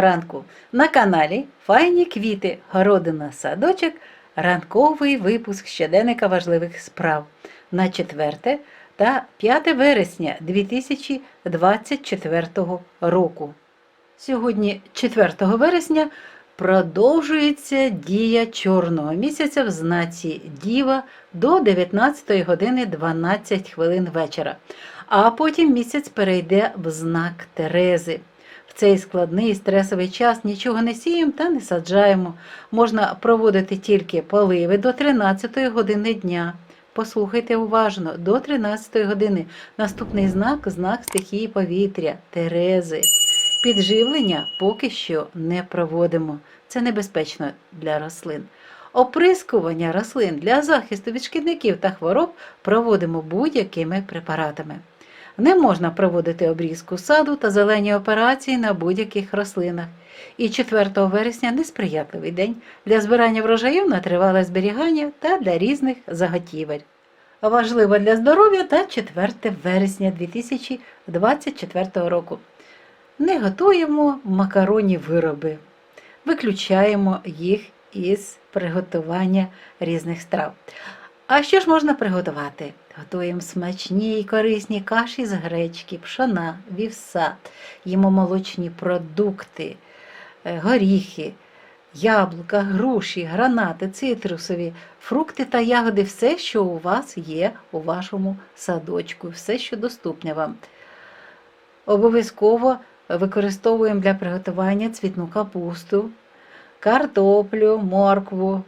ранку на каналі Файні квіти, городина, садочок, ранковий випуск щоденника важливих справ на 4 та 5 вересня 2024 року. Сьогодні, 4 вересня, продовжується дія чорного місяця в знаці Діва до 19 години 12 хвилин вечора. А потім місяць перейде в знак Терези. Цей складний стресовий час нічого не сіємо та не саджаємо. Можна проводити тільки поливи до 13 години дня. Послухайте уважно, до 13 години. Наступний знак знак стихії повітря Терези. Підживлення поки що не проводимо. Це небезпечно для рослин. Оприскування рослин для захисту від шкідників та хвороб проводимо будь-якими препаратами. Не можна проводити обрізку саду та зелені операції на будь-яких рослинах. І 4 вересня несприятливий день для збирання врожаїв на тривале зберігання та для різних заготівель. Важливо для здоров'я та 4 вересня 2024 року. Не готуємо макаронні вироби, виключаємо їх із приготування різних страв. А що ж можна приготувати? Готуємо смачні і корисні каші з гречки, пшона, вівса, їмо молочні продукти, е, горіхи, яблука, груші, гранати, цитрусові, фрукти та ягоди все, що у вас є у вашому садочку, все, що доступне вам. Обов'язково використовуємо для приготування цвітну капусту, картоплю, моркву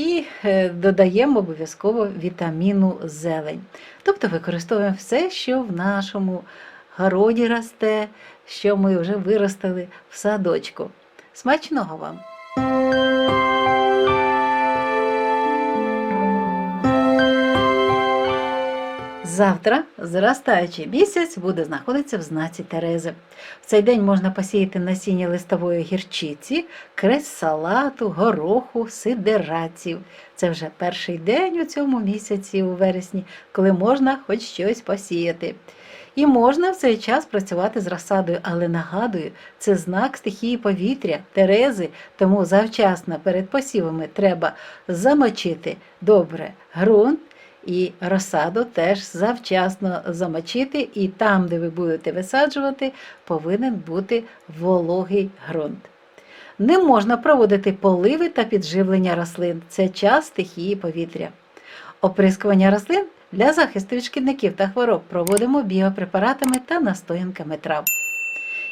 і е, додаємо обов'язково вітаміну зелень. Тобто використовуємо все, що в нашому городі росте, що ми вже виростили в садочку. Смачного вам! Завтра зростаючий місяць буде знаходитися в знаці Терези. В цей день можна посіяти насіння листової гірчиці, крест салату, гороху, сидераців. Це вже перший день у цьому місяці, у вересні, коли можна хоч щось посіяти. І можна в цей час працювати з розсадою, але нагадую, це знак стихії повітря, Терези, тому завчасно перед посівами треба замочити добре ґрунт. І розсаду теж завчасно замочити, і там, де ви будете висаджувати, повинен бути вологий ґрунт. Не можна проводити поливи та підживлення рослин. Це час стихії повітря. Оприскування рослин для захисту від шкідників та хвороб проводимо біопрепаратами та настоянками трав.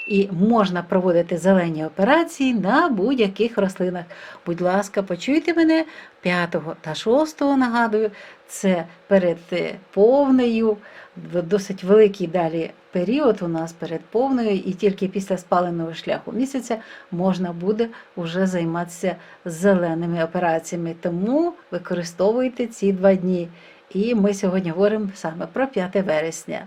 І можна проводити зелені операції на будь-яких рослинах. Будь ласка, почуйте мене 5 та 6 нагадую, це перед е, повнею, досить великий далі період у нас перед повною, і тільки після спаленого шляху місяця можна буде вже займатися зеленими операціями. Тому використовуйте ці два дні. І ми сьогодні говоримо саме про 5 вересня.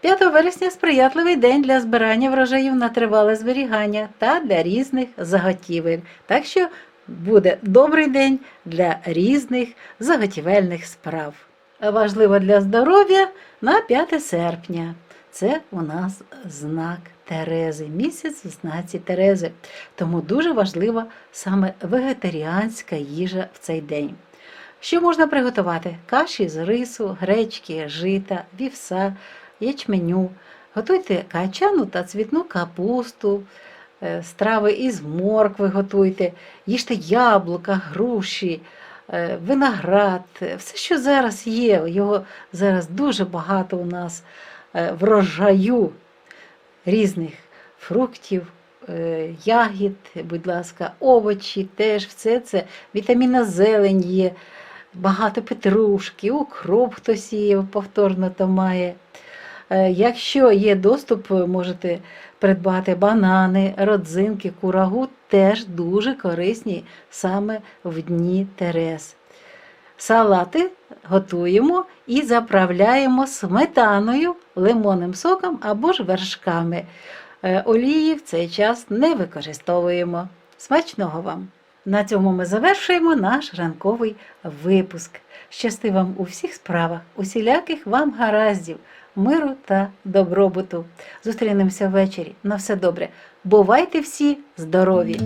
5 вересня сприятливий день для збирання врожаїв на тривале зберігання та для різних заготівель. Так що буде добрий день для різних заготівельних справ. Важливо для здоров'я на 5 серпня. Це у нас знак Терези, місяць в знаці Терези. Тому дуже важлива саме вегетаріанська їжа в цей день. Що можна приготувати? Каші з рису, гречки, жита, вівса, ячменю. Готуйте качану та цвітну капусту, е, страви із моркви готуйте, їжте яблука, груші, е, виноград, все, що зараз є, його зараз дуже багато у нас е, врожаю різних фруктів, ягід, будь ласка, овочі, теж все це, вітамінна зелень є, багато петрушки, укроп хто сіє, повторно то має. Якщо є доступ, можете придбати банани, родзинки, курагу, теж дуже корисні саме в дні Терез. Салати готуємо і заправляємо сметаною, лимонним соком або ж вершками. Олії в цей час не використовуємо. Смачного вам! На цьому ми завершуємо наш ранковий випуск. Щасти вам у всіх справах, усіляких вам гараздів, миру та добробуту. Зустрінемося ввечері. На все добре. Бувайте всі здорові!